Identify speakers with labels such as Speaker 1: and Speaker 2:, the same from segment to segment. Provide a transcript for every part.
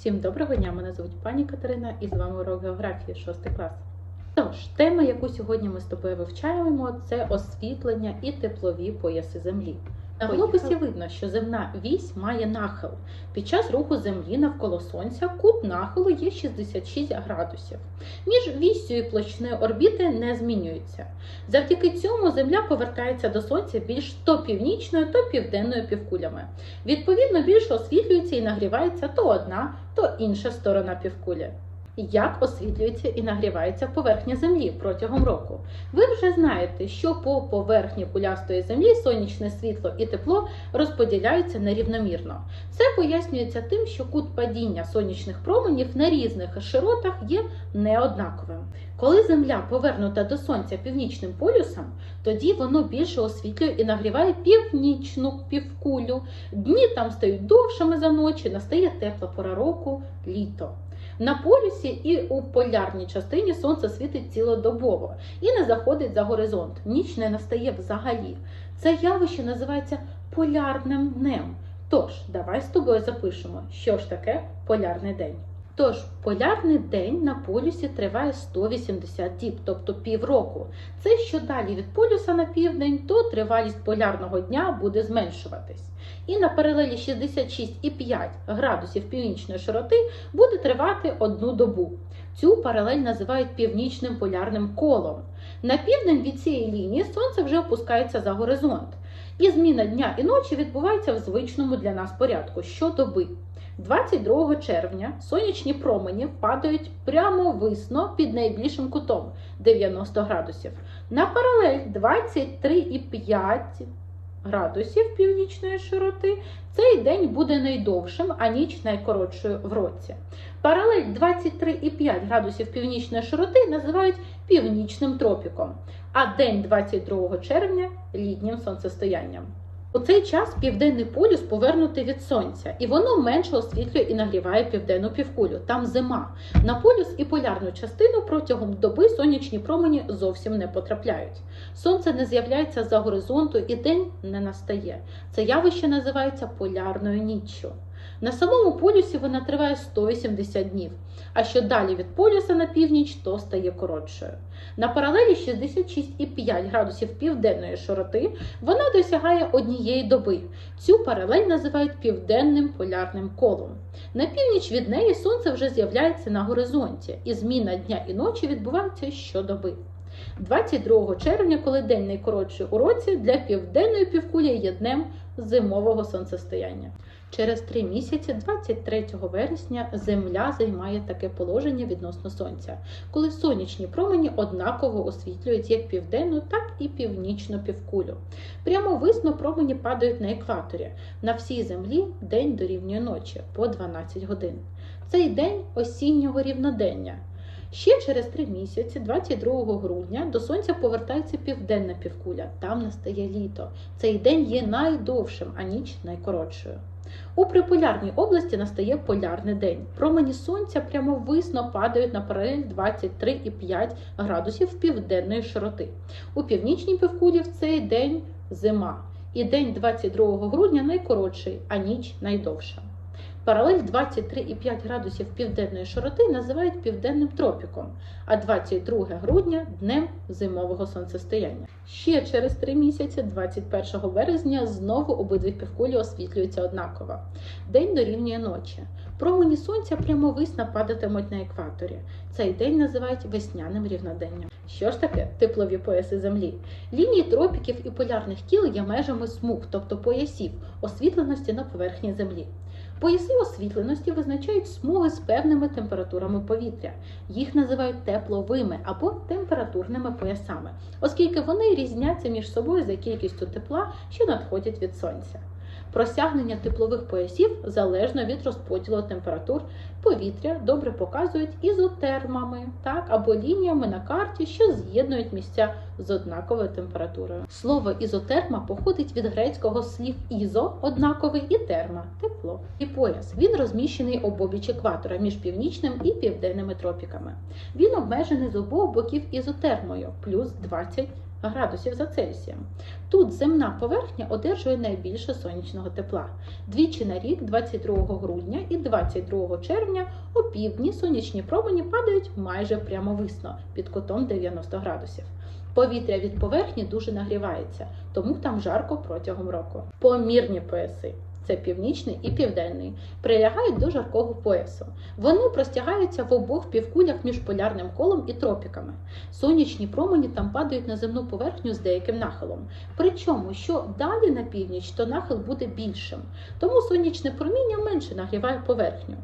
Speaker 1: Всім доброго дня! Мене звуть пані Катерина і з вами урок географії 6 клас. Тож, тема, яку сьогодні ми з тобою вивчаємо, це освітлення і теплові пояси Землі. На глобусі видно, що земна вісь має нахил. Під час руху Землі навколо Сонця кут нахилу є 66 градусів. Між віссю і площиною орбіти не змінюється. Завдяки цьому Земля повертається до Сонця більш то північною, то південною півкулями. Відповідно, більше освітлюється і нагрівається то одна, то інша сторона півкулі. Як освітлюється і нагрівається поверхня Землі протягом року? Ви вже знаєте, що по поверхні кулястої землі сонячне світло і тепло розподіляються нерівномірно. Це пояснюється тим, що кут падіння сонячних променів на різних широтах є неоднаковим. Коли Земля повернута до Сонця північним полюсом, тоді воно більше освітлює і нагріває північну півкулю. Дні там стають довшими за ночі, настає тепла пора року літо. На полюсі і у полярній частині сонце світить цілодобово і не заходить за горизонт. Ніч не настає взагалі. Це явище називається полярним днем. Тож, давай з тобою запишемо, що ж таке полярний день. Тож, полярний день на полюсі триває 180 діб, тобто півроку. Це що далі від полюса на південь, то тривалість полярного дня буде зменшуватись. І на паралелі 66,5 градусів північної широти буде тривати одну добу. Цю паралель називають північним полярним колом. На південь від цієї лінії сонце вже опускається за горизонт. І зміна дня і ночі відбувається в звичному для нас порядку щодоби. 22 червня сонячні промені падають прямо висно під найбільшим кутом 90 градусів. На паралель 23,5 градусів північної широти цей день буде найдовшим, а ніч найкоротшою в році. Паралель 23,5 градусів північної широти називають північним тропіком, а день 22 червня літнім сонцестоянням. У цей час південний полюс повернутий від сонця, і воно менше освітлює і нагріває південну півкулю. Там зима. На полюс і полярну частину протягом доби сонячні промені зовсім не потрапляють. Сонце не з'являється за горизонту і день не настає. Це явище називається полярною ніччю. На самому полюсі вона триває 180 днів, а що далі від полюса на північ, то стає коротшою. На паралелі 66,5 градусів південної широти вона досягає однієї доби. Цю паралель називають південним полярним колом. На північ від неї сонце вже з'являється на горизонті, і зміна дня і ночі відбувається щодоби. 22 червня, коли день найкоротший у році, для південної півкулі є днем зимового сонцестояння. Через три місяці, 23 вересня, Земля займає таке положення відносно Сонця, коли сонячні промені однаково освітлюють як південну, так і північну півкулю. Прямо висно промені падають на екваторі. На всій землі день дорівнює ночі по 12 годин. Цей день осіннього рівнодення. Ще через три місяці, 22 грудня, до сонця повертається південна півкуля. Там настає літо. Цей день є найдовшим, а ніч найкоротшою. У приполярній області настає полярний день. Промені сонця прямовисно падають на паралель 23,5 градусів південної широти. У північній півкулі в цей день зима. І день 22 грудня найкоротший, а ніч найдовша. Паралель 23,5 градусів південної широти називають південним тропіком, а 22 грудня днем зимового сонцестояння. Ще через три місяці, 21 березня, знову обидві півкулі освітлюються однаково. День дорівнює ночі. Промені сонця прямовисно падатимуть на екваторі. Цей день називають весняним рівноденням. Що ж таке теплові пояси Землі? Лінії тропіків і полярних кіл є межами смуг, тобто поясів, освітленості на поверхні Землі. Пояси освітленості визначають смуги з певними температурами повітря. Їх називають тепловими або температурними поясами, оскільки вони різняться між собою за кількістю тепла, що надходять від сонця. Просягнення теплових поясів залежно від розподілу температур повітря добре показують ізотермами, так або лініями на карті, що з'єднують місця з однаковою температурою. Слово ізотерма походить від грецького слів ізо однаковий і терма тепло. І пояс він розміщений обабіч екватора між північним і південними тропіками. Він обмежений з обох боків ізотермою плюс 20 градусів за Цельсієм. Тут земна поверхня одержує найбільше сонячного тепла. Двічі на рік, 22 грудня і 22 червня, опівдні півдні сонячні промені падають майже прямовисно під кутом 90 градусів. Повітря від поверхні дуже нагрівається, тому там жарко протягом року. Помірні пояси це північний і південний, прилягають до жаркого поясу. Вони простягаються в обох півкулях між полярним колом і тропіками. Сонячні промені там падають на земну поверхню з деяким нахилом. Причому, що далі на північ, то нахил буде більшим, тому сонячне проміння менше нагріває поверхню.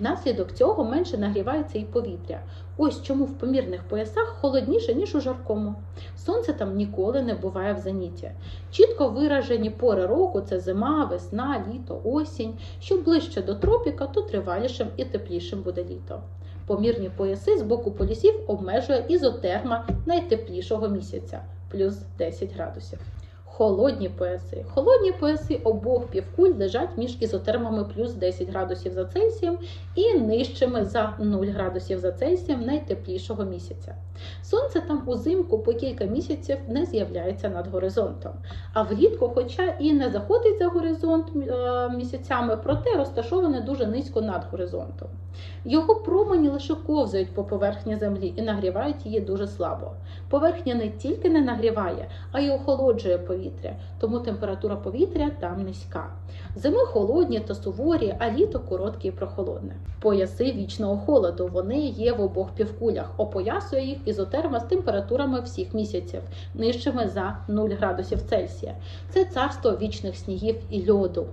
Speaker 1: Внаслідок цього менше нагрівається і повітря. Ось чому в помірних поясах холодніше, ніж у жаркому. Сонце там ніколи не буває в зеніті. Чітко виражені пори року це зима, весна, літо, осінь. Що ближче до тропіка, то тривалішим і теплішим буде літо. Помірні пояси з боку полісів обмежує ізотерма найтеплішого місяця плюс 10 градусів. Холодні пояси. Холодні пояси обох півкуль лежать між ізотермами плюс 10 градусів за Цельсієм і нижчими за 0 градусів за Цельсієм найтеплішого місяця. Сонце там узимку по кілька місяців не з'являється над горизонтом, а влітку, хоча і не заходить за горизонт е, місяцями, проте розташоване дуже низько над горизонтом. Його промені лише ковзають по поверхні землі і нагрівають її дуже слабо. Поверхня не тільки не нагріває, а й охолоджує повітря, тому температура повітря там низька. Зими холодні та суворі, а літо коротке і прохолодне. Пояси вічного холоду вони є в обох півкулях, опоясує їх ізотерма з температурами всіх місяців, нижчими за 0 градусів Цельсія. Це царство вічних снігів і льоду.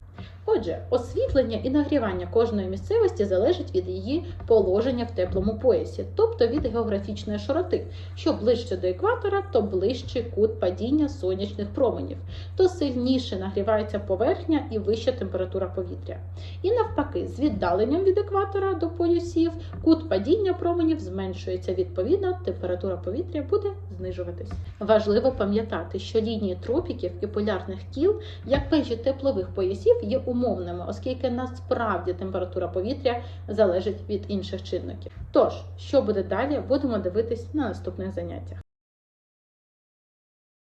Speaker 1: Отже, освітлення і нагрівання кожної місцевості залежить від її положення в теплому поясі, тобто від географічної широти. Що ближче до екватора, то ближчий кут падіння сонячних променів, то сильніше нагрівається поверхня і вища температура повітря. І навпаки, з віддаленням від екватора до полюсів кут падіння променів зменшується. Відповідно, температура повітря буде знижуватись. Важливо пам'ятати, що лінії тропіків і полярних кіл, як межі теплових поясів, є умовними, оскільки насправді температура повітря залежить від інших чинників. Тож, що буде далі, будемо дивитись на наступних заняттях.